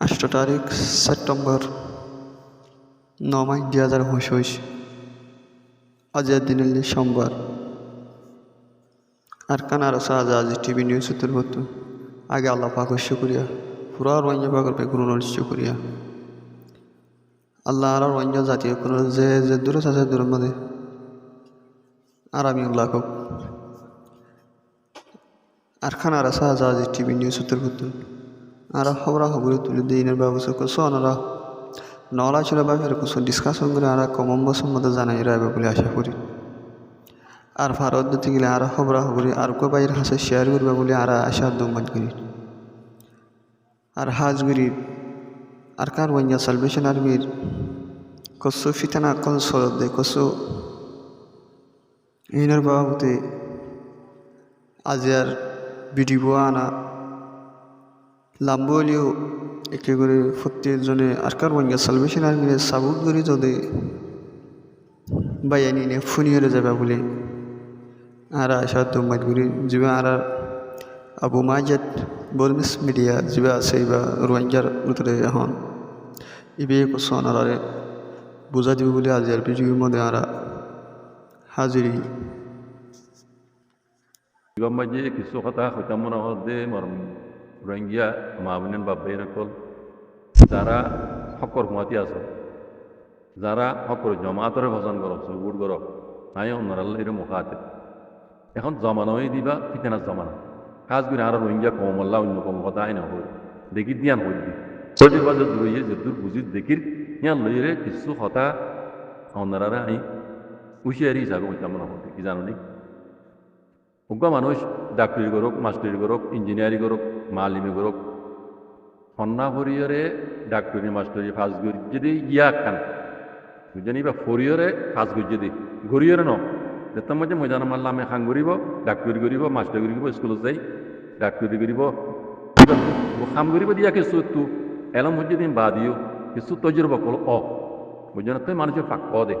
আষ্ট তারিখ, সেপ্টেম্বর, নমাই দুই হাজার পঁচিশ আজের দিনের সোমবার। আর কানার সাজ আজ টিভি নিউজ উত্তর করতো, আগে আল্লাহ পাকর শুক্রিয়া। পুরা রঞ্জ পাকর পে গুরু শুক্রিয়া। আল্লাহ আর রঞ্জ জাতীয় কোনো যে যে দূর আছে দূরের মধ্যে আর আমি আল্লাহ আর খানারা সাহায্য টিভি নিউজ উত্তর করতেন আর খবরে তুলে দিনের ব্যবস্থা করছ ওনারা নলা ছিল ব্যাপারে কিছু ডিসকাশন করে আর কমন বছর মধ্যে জানাই রাখবে বলে আশা করি। আর ভারত দিতে গেলে আর খবরা খবরে আর কো বাইরের কাছে শেয়ার করবে বলে আর আশা দমবাদ করি। আর হাজগুড়ির আর কার ওয়াইয়া সালভেশন আর্মির কসু ফিতানা কল সরদ দে কসু ইনার বাবুতে আজিয়ার ভিডিও আনা লাম্বলিও একে করে প্রত্যেকজনে আরকার বঙ্গা সালভেশন আর্মিরে সাবুত করে যদি বাইয়ানি নে ফুনি হয়ে যাবে বলে। আর আশা দমাত করি যিবা আর আবু মাজাদ বলমিস মিডিয়া যিবা আছে বা রোহিঙ্গার ভিতরে এখন। ইবে কোসন আর বুঝা দিব বলে আজিয়ার ভিডিওর মধ্যে আর হাজিরি। গম্বাজি কিছু কথা হইতাম মনে হতে মরম রোহিঙ্গিয়া মা বোনেন বাবাই নকল, যারা হকর হুমাতি আছে, যারা হকর জমাতরে ভজন করক চুগুট করক নাই অন্যরাল্লা এর মুখাতে এখন জমানোই দিবা ফিতেনা জমানা। কাজ করে আর রোহিঙ্গা কমল্লা অন্য কম কথা আইনা হই দেখি দিয়ান হই দি সজির বাজে দূরইয়ে যেদূর বুঝি দেখির ইয়ান লইরে কিছু কথা অন্যরা আই হুঁশিয়ারি হিসাবে হইতাম মনে হতে কি জানো নি? উগ্র মানুষ ডাক্তারি করুক মাস্টারি করুক ইঞ্জিনিয়ারিং করুক মালিমি করুক সন্না ফরিয়রে ডাক্তারি মাস্টারি ফাঁস গরি যদি ইয়া খান। বুঝলি বা ফরিয়রে ফাঁস গরি যদি ঘুরিয়রে ন। যেতাম মধ্যে ময়দান মারলে আমি খাং করিব ডাক্তারি করিব মাস্টারি করিব স্কুলত যাই, ডাক্তারি করিব খাম করিব দিয়া কিছু তু এলম হচ্ছে দিন বা দিও, কিছু তজরবা কল অ। বুঝলি না তুই মানুষের ফাঁক ক দে।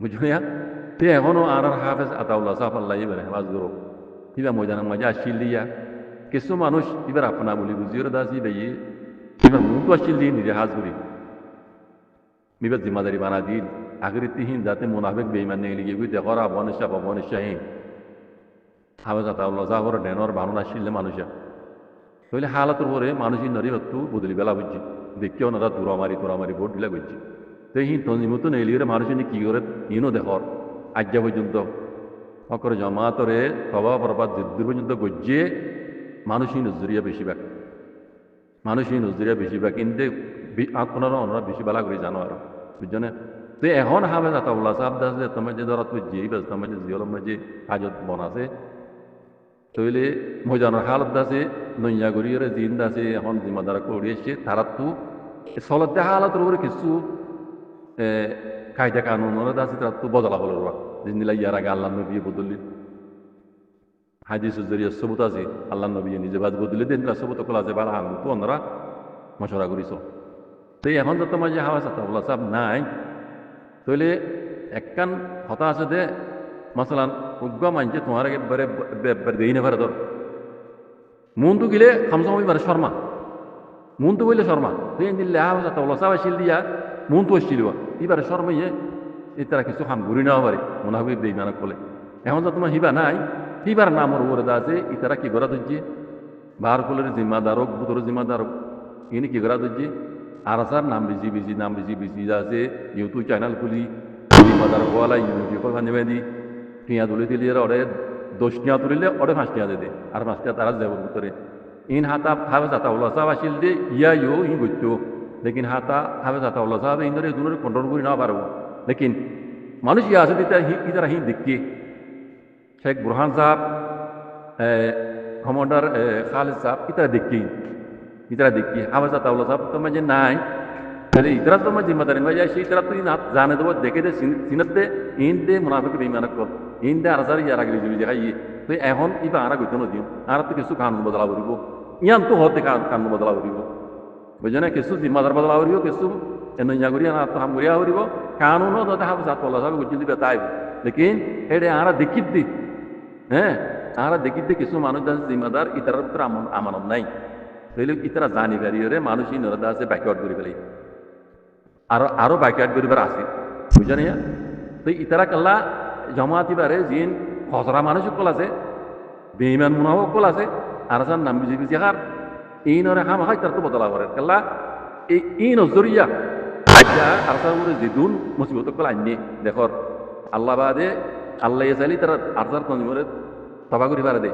বুঝলি না তে এখনও আর হাফেজ আতাউল্লাহ সাহ আল্লাহ এবার হেফাজ করো কিবা ময়দানের মাঝে আসছিল দিয়া। কিছু মানুষ এবার আপনা বলি বুঝিয়ে দাসি দেই। এবার মুখ আসছিল দিয়ে নিজে হাজ করি এবার জিম্মাদারি বানা দিল। আগের তিহিন যাতে মোনাফেক বেইমান নেই লিগে গুই দেখরা বনিশা বা বনিশাহীন হাফেজ আতাউল্লাহ সাহ করে ডেনর বানন আসছিল মানুষা? তাহলে হালাতের পরে মানুষই নরি হত্তু বদলি বেলা বুঝছি দেখিও না তোরা মারি তোরা মারি ভোট দিলা বুঝছি তো হিন তঞ্জিমতো নেইলিরে মানুষের কি করে ইনো দেখর আজ্ঞা পর্যন্ত সকলে জমাতরে সভা প্রভাত যুদ্ধ পর্যন্ত গজ্জিয়ে মানুষই নজরিয়া বেশিরভাগ। মানুষই নজরিয়া বেশিরভাগ, কিন্তু আপনারা ওনারা বেশি বেলা করে জানো আর বুঝছ তো এখন হাবে যাতা উল্লাহ সাহেব দাস যে তোমার যে ধরা তুই যেই বাস তোমার যে জিয়লম যে কাজত বনাছে তৈলে মজানোর হালত দাসে নইয়া গড়িয়ে জিন দাসে এখন জিম্মাদারা করে এসছে তারা তো চলতে হালত উপরে কিছু কায়দা কানুন আছে তারা তো বদলা রা জিন্দিলা ইয়ার আগে আল্লাহ নবী বদলি হাদিসের জরিয়া সবুত আছে, আল্লাহ নবী নিজে বাজ বদলি দিন, তারা সবুত কলা আছে বালা তো অন্যরা মশলা করিস। তো এখন তো তোমার যে হাওয়া সাতাবলা সাহেব নাই। তইলে একখান কথা আছে দে মাসালান উগ্র মানছে তোমার আগে বারে দেই না পারে মন তো গেলে খামসামি মানে শর্মা। মন তো বললে শর্মা তুই দিল্লি হাওয়া সাতাবলা সাহেব আসিল দিয়া মন তো আসছিল এবারে শর্মাইয়ে এই তারা কিছু খাম ঘুরি নেওয়া পারে মনে হবে দেই মানক বলে। এখন তো তোমার হিবা নাই। হিবার নামর উপরে দা আছে ই কি করা দিচ্ছে বার কলের জিম্মাদারক বুতর জিম্মাদারক ইনি কি করা দিচ্ছে আর আসার নাম বেশি বেশি, নাম বেশি যা আছে, ইউটিউব চ্যানেল খুলি, জিম্মাদার ওয়ালা ইউটিউব নেবে দি, টিয়া তুলে দিলে ওরে দশ টিয়া তুলিলে ওরে পাঁচ টিয়া দে আর পাঁচ টিয়া তারা যাবর ভিতরে। ইন হাতা হাবে যাতা ওলা সাহেব আসিল দে ইয়া ইউ ইন গত্য লেকিন হাতা হাবে যাতা ওলা সাহেব ইন্দরে দুনের কন্ট্রোল করে না পারব। লেকিন মানুষ ইয়া আছে দিতে ইতারা হি দেখি। শেখ বুরহান সাহেব কমান্ডার খালেদ সাহেব ইতারা দেখি ইতারা দেখি আবাস তাওলা সাহেব তো মাঝে নাই। তাহলে ইতারা তো আমার জিম্মাদারি মাঝে সেই তারা তুই না জানে দেবো, দেখে দে সিনত দে ইন দে মুনাফিক বেইমান কল ইন দে আরাসার ইয়ার আগে জুড়ি দেখাই। তো এখন ইবা আরা গইতো নদীও আর তো কিছু কানুন বদলা করিব। ইয়ান তো হতে কানুন বদলা করিব। বুঝে না? কিছু জিম্মাদার বদলা করিব, কিছু এনইয়া করি না তো হাম করিয়া করিব। কানুনও তো হাম সাত তোলা সাহেব গুজি দিবে তাই। লেকিন এডে আরা দেখিত দি। হ্যাঁ আরা দেখিত কিছু মানুষ আছে জিম্মাদার, ইতারার ভিতরে আমানত নাই। তাইলে ইতারা জানি বাড়িয়ে মানুষ ইনরা আছে ব্যাকওয়ার্ড করে ফেলে আরও আরও ব্যাকওয়ার্ড করিবার আছে। বুঝে না? তো ইতারা কাল্লা জমাতি বারে জিন খসরা মানুষ সকল আছে, বেইমান মুনাফ সকল আছে আর আসার নাম বিজি বিজি হার এই নরে হাম হাই তার তো বদলা করে কাল্লা এই ই নজরিয়া আর জিদুন মুসিবত কল আননি দেখর আল্লাহ বাদে আল্লাহ চাইলি তারা আরসার তঞ্জিমরে করি পারে দে।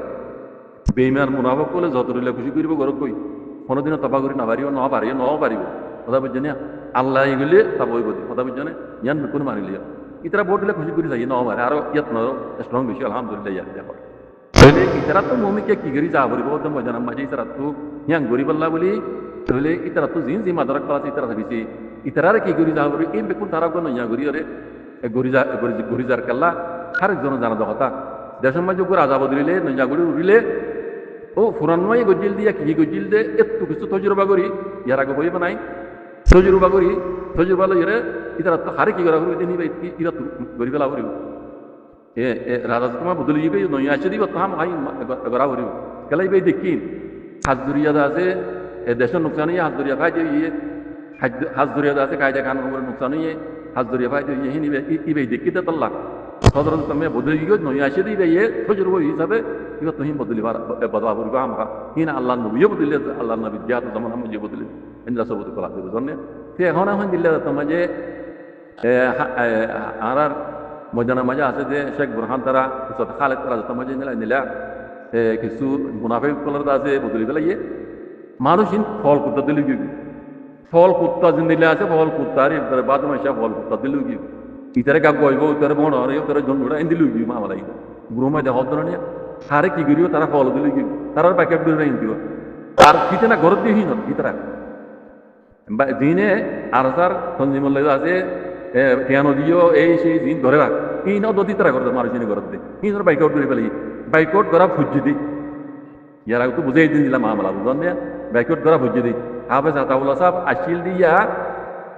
বেইমান মুনাফক করলে যত রিলে খুশি করিব গরব কই কোনোদিনও তবা করি নাপারিব ন পারিব ন পারিব কথা বুঝছে না? আল্লাহ এগুলি তা বই বদি কথা বুঝছে না? ইয়ান কোন মানিলি ইতারা বোট দিলে খুশি করি যাই ন পারে আরও ইয়াত ন স্ট্রং বেশি আলহামদুলিল্লাহ, ইয়াত দেখো তাহলে ইতারা তো মমিকে কি করি যা করিব তো মজা নাম মাঝে ইতারা তো ইয়াং গরিব আল্লাহ বলি তাহলে ইতারা তো জিন জি মাদার কলা ইতারা ভাবিছি। ইতারারে কি করি যা করি এই বেকুন তারা কোন ইয়া করি আরে গরিজা গরিজার কাল্লা আরেকজন জানা দখতা দেশের মাঝে উপর আজাব দিলে নজাগুড়ি উড়িলে, ও ফুরানমাই গজিল দিয়া কি গজিল দে একটু কিছু তজুরবা করি ইয়ার আগে হইবে নাই। তজুরবা করি তজুরবা লইরে ইতারা তো হারে কি করা করি দিনি ইরা তো গরি ফেলা করিব এ এ, রাজা তোমার বদলি যাবে নই আসে দিব তাহাম হাই গড়া করিব কেলাই বাই দেখি হাজদুরিয়া আছে, এ দেশের নোকসান ইয়ে। হাজদুরিয়া খাই দিয়ে ইয়ে হাজদুরিয়া আছে কায়দা কানুন নোকসান ইয়ে। হাজদুরিয়া খাই দিয়ে ইয়ে নিবে ইবে সদরত তুমি বদলি গিয়ে নই আসে দিবে ইয়ে তজুরবা হিসাবে ইবা তুমি বদলি বদলা করিব আমা হিনা আল্লাহ নবীও বদলে আল্লাহ নবী জিয়াত zaman আমি যে বদলে ইন্দা সবুত কলা দিব জন্য তে এখন এখন দিলে তোমার যে আর মজানা মজা আছে যে শেখ বুরহান তারা পিছত খালেদ তারা তোমার যে নিলা নিলা কিছু মুনাফিক কলার আছে বদলি পেলাই ইয়ে মানুষ ফল কুত্তা দিলি গিয়ে ফল কুত্তা জিন্দিলে আছে ফল কুত্তার বাদ মাসা ফল কুত্তা দিলি গিয়ে ইতারে কাকু হইব ইতারে বড় হরে ইতারে জন্মটা দিলি গিয়ে মামালাই গুরুমা দেখা ধরনের হারে কি করিব তারা ফল দিলি কি তারা প্যাকেট দিলে এনে দিব আর কিতে না ঘর দিয়ে হিন ইতারা দিনে আর স্যার সঞ্জীমল্লাই আছে কেন দিও, এই সেই দিন ধরে রাখ। এই নাও দদি তারা করতে মানুষ ঘর দিয়ে এই ধর বাইক আউট করে ফেলি। বাইক আউট করা ফুজি দি। ইয়ার আগে তো বুঝাই দিন দিলাম আমলা বুঝন না বাইক আউট করা ফুজি দি হাফেজ আতাউল্লাহ সাহেব আসিল দিয়া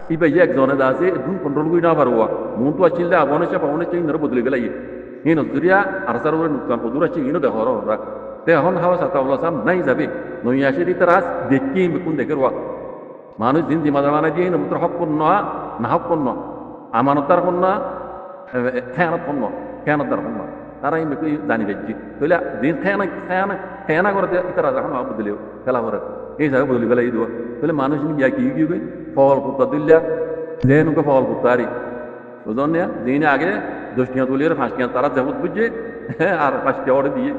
ইবা ইয়ে একজনে দা আছে দুন কন্ট্রোল করি না পারব মন তো আসিল দে আবনে সে পাবনে চাই ধরে বদলে গেলাই এই নজরিয়া আর স্যার ওর নুকসান কদুর আছে ইনো দেখো ওরা তে এখন হাওয়া সাতাউল্লাহ সাহেব নাই যাবে নই আসে দি তারা দেখি কোন দেখে রোয়া মানুষ দিন জিমাদার মানে দিয়ে নমুত্র হক পণ্য না হক পণ্য আমানতার পণ্য খেয়ানত পণ্য খেয়ানতার পণ্য তারা এই মেকুই জানি যাচ্ছি তাহলে দিন খেয়ানা খেয়ানা খেয়ানা করতে ইতারা যখন বদলিও খেলা করে এই জায়গায় বদলি বেলা এই দেওয়া তাহলে মানুষ গিয়া কি কি ফল কুত্তা দিল্লা নুকে ফল কুত্তারি বুঝলেন দিনে আগে দশটিয়া তুলিয়ে পাঁচটিয়া তারা যেমন বুঝছে হ্যাঁ আর পাঁচটিয়া অর্ডার দিয়ে।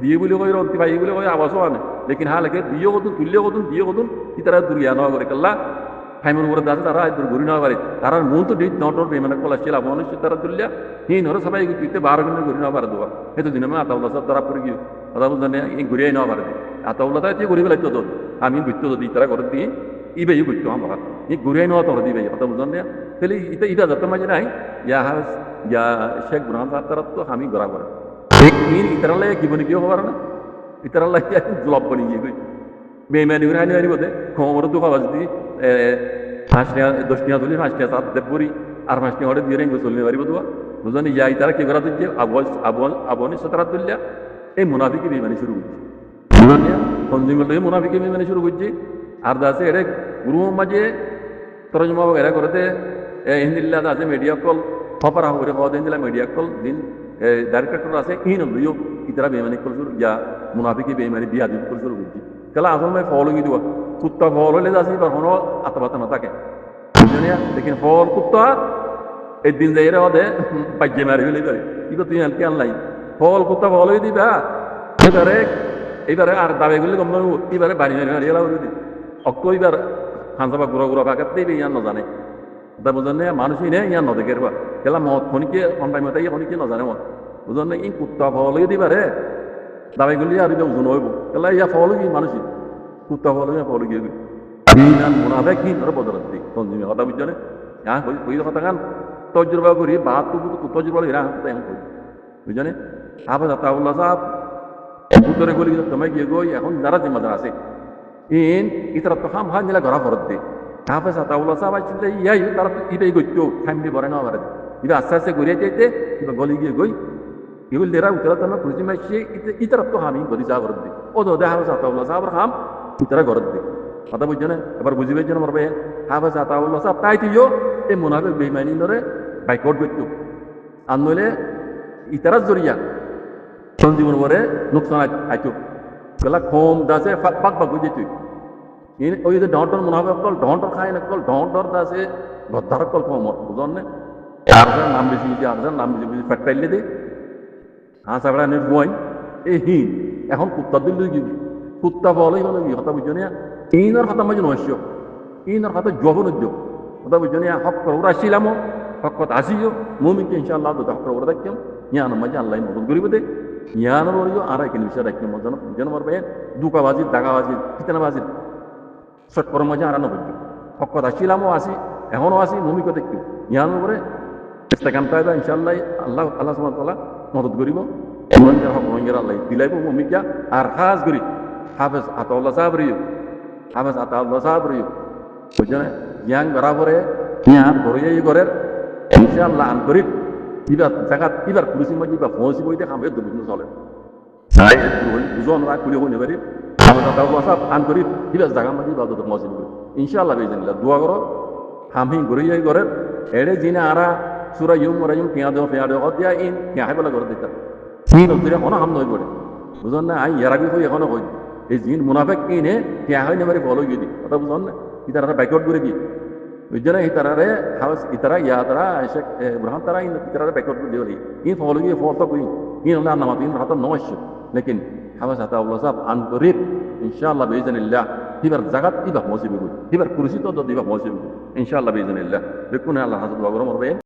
দিয়ে বলে কই রন্তি ভাই বলে কই আবাসও আনে। লেকিন হ্যাঁ লেখে দিয়ে কতুন তুললে কতুন দিয়ে কতুন, কি তারা দুরিয়া নয় করে, কাল্লা? ফাইমের উপরে দাঁড়ে তারা দূর ঘুরি নয় পারে তারা মন তো ডিট নট নটর বেমানে কলা ছিল মনুষ্য তারা তুললে হিন হরে সবাই তুইতে বারো মিনিট ঘুরি নয় পারে দেওয়া সেইটো দিনে আমি আতাউল্লা সব তারা পড়ে গিয়ে এই ঘুরিয়াই নয় পারে আতাউল্লা তাই ঘুরি পেলাই তো আমি বুঝতো যদি তারা করে দিয়ে ইবে ই বুঝতো আমার এই ঘুরিয়াই নেওয়া তোর দিবে কথা বুঝলেন না তাহলে ইটা ইটা যত মাঝে নাই ইয়া হাস ইয়া শেখ বুরহান সাহেব তারা তো আমি ঘোরা করে মিন ইতারালে কি বনি কি হবার না ইতারালে জলব বনি গিয়ে কই বেমানি উনি আনি আনিব দে খমর তো খাওয়া যদি পাঁচটা দশটিয়া তুলি পাঁচটা সাত দেব করি আর পাঁচটা হরে দিয়ে রেঙ্গো চলতে পারিব তো বুঝলেন ইয়া ইতারা কি করা তুলছে আবল আবল আবনি সতারা তুললা এই মুনাফিকে বেমানি শুরু করছে কনজিউমার লগে মুনাফিকে বেমানি শুরু করছে গুরু মাঝে তরজমা এরা করতে হিন্দিল্লা আছে মিডিয়া কল খপরা হরে হওয়া দিন দিলা মিডিয়া কল দিন ডাইরেক্টর আছে ইন লইও ইতারা বেমানি কল শুরু ইয়া মুনাফিকি বেমানি বিয়া দিন কল শুরু করছি। কেলা আসল মই ফল গি দিবা কুত্তা ফল হলে যাচ্ছি বা হনো আত্মবাতা না থাকে বুঝলিয়া লেকিন ফল কুত্তা একদিন যাই রে হদে বাজ্যে মারি ফেলে পারে ইবা তুই আনকে আনলাই ফল কুত্তা ফল হয়ে দিবা, এবারে এইবারে আর দাবে গুলি নয় এবারে বাড়ি মারি মারি দি অক্ক এবার খানসাবা গুড়া গুড়া ভাগাত দেবে ইয়ান নজানে। তা বুঝলেন মানুষই নেই ইয়ান নদেকের বা। কেলা মত খনিকে অন টাইমতে ইয়ে খনিকে নজানে মত বুঝলেন না ই কুত্তা ফল হয়ে দিবারে দাবাই গুলি আর এটা ওজন হইব। তাহলে ইয়া কি মানুষ। কুত্তা ফল ইয়া ফল কি ধরে বদলত দিই তঞ্জিমে কথা বুঝছ না? হ্যাঁ কই কই কথা গান তজরবা করি বাত তো তজরবা এরা হাতে এখন কই বুঝছ না? হাফেজ আতাউল্লাহ সাহেব উত্তরে গলি তোমায় গিয়ে গই এখন যারা জিম্মাদার আছে। ইন ইতারা তো খাম খান নিলা ঘরা ফরত দে হাফেজ আতাউল্লাহ সাহেব আসলে ইয়াই তারা তো ইটাই গইতো খাইমদি বরে না আমার ইবা আস্তে আস্তে ঘুরিয়ে যাইতে ইবা গলি গিয়ে গই এগুলো দেরা উত্তরা তো খুঁজি মাসে ইতারা তো হামি গলি যা ঘরত দে ও তো হাফেজ আতাউল্লাহ সাহেব খাম ইতারা ঘরত দে কথা বুঝছ না এবার বুঝি পাইছো না মারবে হাফেজ আতাউল্লাহ সাহেব তাই তুইও এই মুনাফিক বেইমানি নরে বাইকট গইতো আর নইলে ইতারা জরিয়া সঞ্জীবন বরে নুকসান আইতো গলা খোম দাসে পাক পাক বুঝে তুই ওই যে ডন্টর মনে হবে কল ডন্টর খায় না কল ডন্টর দাসে গদ্দার কল কম বুঝন না আর নাম বেশি বেশি আর নাম বেশি বেশি ফ্যাক্টাইলে দে হাঁ সাবড়া নে বই এ হি এখন কুত্তা দিল কি কুত্তা বলে মানে কি কথা বুঝছ না ইনার কথা মাঝে নস্য ইনার কথা জবন উদ্যোগ কথা বুঝছ না হক করে ওরা ছিলাম হক কথা আসিও মুমিনকে ইনশাআল্লাহ তো হক করে ওরা দেখতাম ইয়ান মাঝে আল্লাহ মদত করিবে দে ইয়ানোর বলিও আর এক নিমিষে রাখতে মজানো যেন মারবে দুকাবাজির দাগাবাজির শট করার মাঝে আর বুঝছ হক কথা ছিলামও আসি এখনও আসি মুমিকে দেখতো ইয়ানোর পরে চেষ্টা কাম পাইবা ইনশাআল্লাহ আল্লাহ আল্লাহ ওয়া মদত করিব। রোহিঙ্গার হক রোহিঙ্গার আল্লাহ দিলাইব মুমিকা আর খাস করি হাফেজ আতাউল্লাহ সাহেব রিও, হাফেজ আতাউল্লাহ সাহেব রিও। বুঝছেন? ইয়াং বরাবরে ইয়ান বড়িয়াই করের ইনশাআল্লাহ আন করি ইবার জায়গাত ইবার কুরুসি মাঝে ইবার ফসি বইতে খাবে দুবুন চলে। দুজন রাখ কুলি হইনে পারি। আতাউল্লাহ সাহেব আন করি ইবার জাগা মাঝে ইবাদত মসজিদ করে ইনশাআল্লাহ বেজনিল্লাহ দোয়া করো হামহিং ঘুরে যাই করেন এড়ে জিনে আরা সুরা ইউম মরা ইউম পেঁয়া দেওয়া পেঁয়া দেওয়া দিয়া ইন পেঁয়া বেলা করে দিতাম সিন অন্তরে এখনও হাম নয় পড়ে বুঝলেন না, আই এরাবি হই এখনও কই এই জিন মুনাফেক কিনে পেঁয়া হয় নেবারে ফলো গিয়ে দিই কথা বুঝলেন না? কি তারা ব্যাকওয়ার্ড করে দিয়ে। না ইতারারে হাউস ইতারা ইয়া তারা শেখ ইব্রাহিম তারা ইন ইতারা ব্যাকওয়ার্ড করে দিয়ে ইন ফলো গিয়ে ফলো কই ইন না নামাত ইন হাতা নয় লেকিন হাওয়াস হাতা আল্লাহ সাহেব আনকরিব ইনশাআল্লাহ বিইজনিল্লাহ হিবার জাগাত ইবা মসজিবে হিবার কুরসি তো দিবা মসজিবে ইনশাআল্লাহ বিইজনিল্লাহ দেখুন আল্লাহ হাজার দোয়া করো মরবে